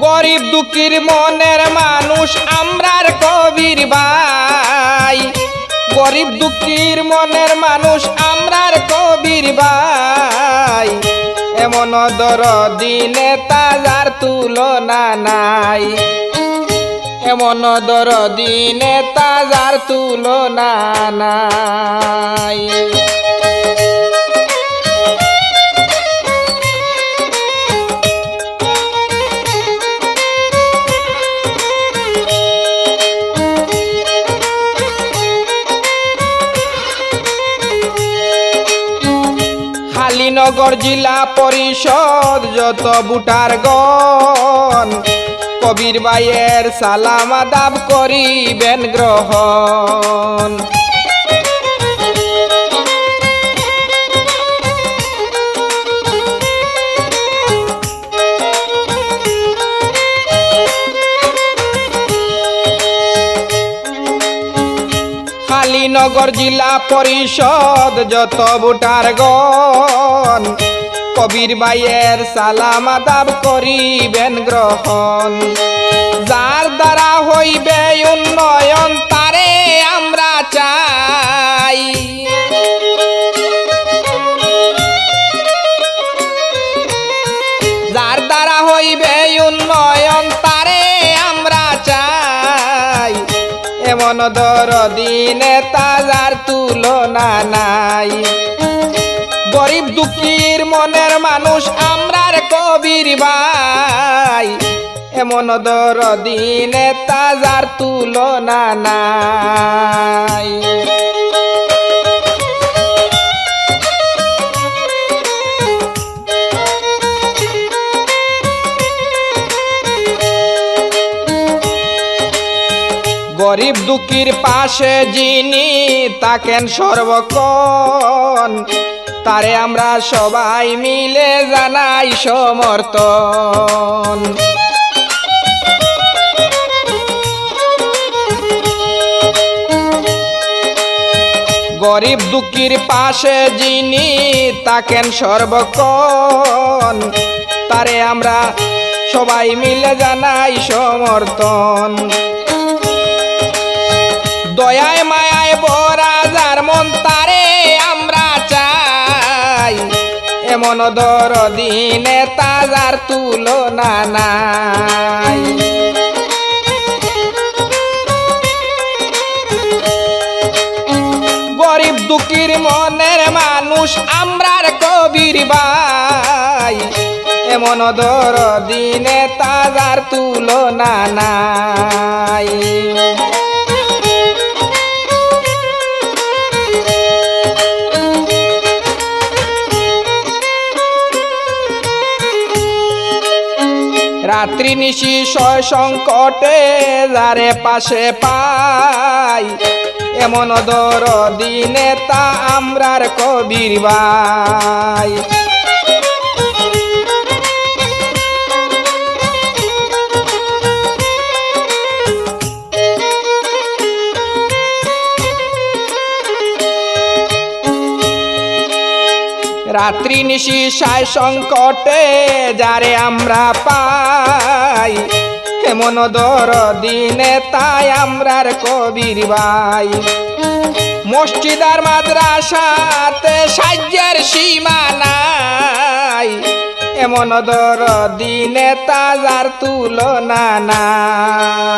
গরিব দুঃখীর মনের মানুষ আমরার কবির ভাই। গরিব দুঃখীর মনের মানুষ আমরার কবির ভাই। এমন দর দিনে তাজার তুলনা নাই। এমন দর দিনে তাজার তুলনা নাই। হালিনগর জেলা পরিষদ, যত বুটার গণ, কবির বাইয়ের সালাম আদাব করিবেন গ্রহণ। কালীনগর জেলা পরিষদ, যত ভোটার গণ কবির বাইয়ের সালাম আদাব করিবেন গ্রহণ। যার দ্বারা হইবে উন্নয়ন, তারে আমরা চাই। যার দ্বারা হইবে উন্নয়ন, তারে আমরা চাই। এমন দর দিনে তাজার তুলনা নাই। গরিব দুঃখীর মনের মানুষ আমরার কবির ভাই। এমন দর দিনে তাজার তুলনা নাই। গরিব দুঃখীর পাশে যিনি তাকেন সর্বক্ষণ তারে আমরা সবাই মিলে জানাই সমর্থন। গরিব দুঃখীর পাশে যিনি তাকেন সর্বক্ষণ, তারে আমরা সবাই মিলে জানাই সমর্থন। দয়ায় মায়ায় এমন দর দিনে তাজার তুলনা নাই। গরিব দুঃখীর মনের মানুষ আমরার কবির ভাই। এমন দর দিনে তাজার তুলনা নাই। রাত্রি নিশি সয় সংকটে যারে পাশে পাই। এমন দর দিনে তা আমরার কবির ভাই। রাত্রি নিশি সায় সংকটে, যারে আমরা পাই। এমন দর দিনে তাই আমরার কবির ভাই মসজিদার মাদ্রাসাতে সাহায্যের সীমা নাই। এমন দর দিনে তাজার তুলনা নাই।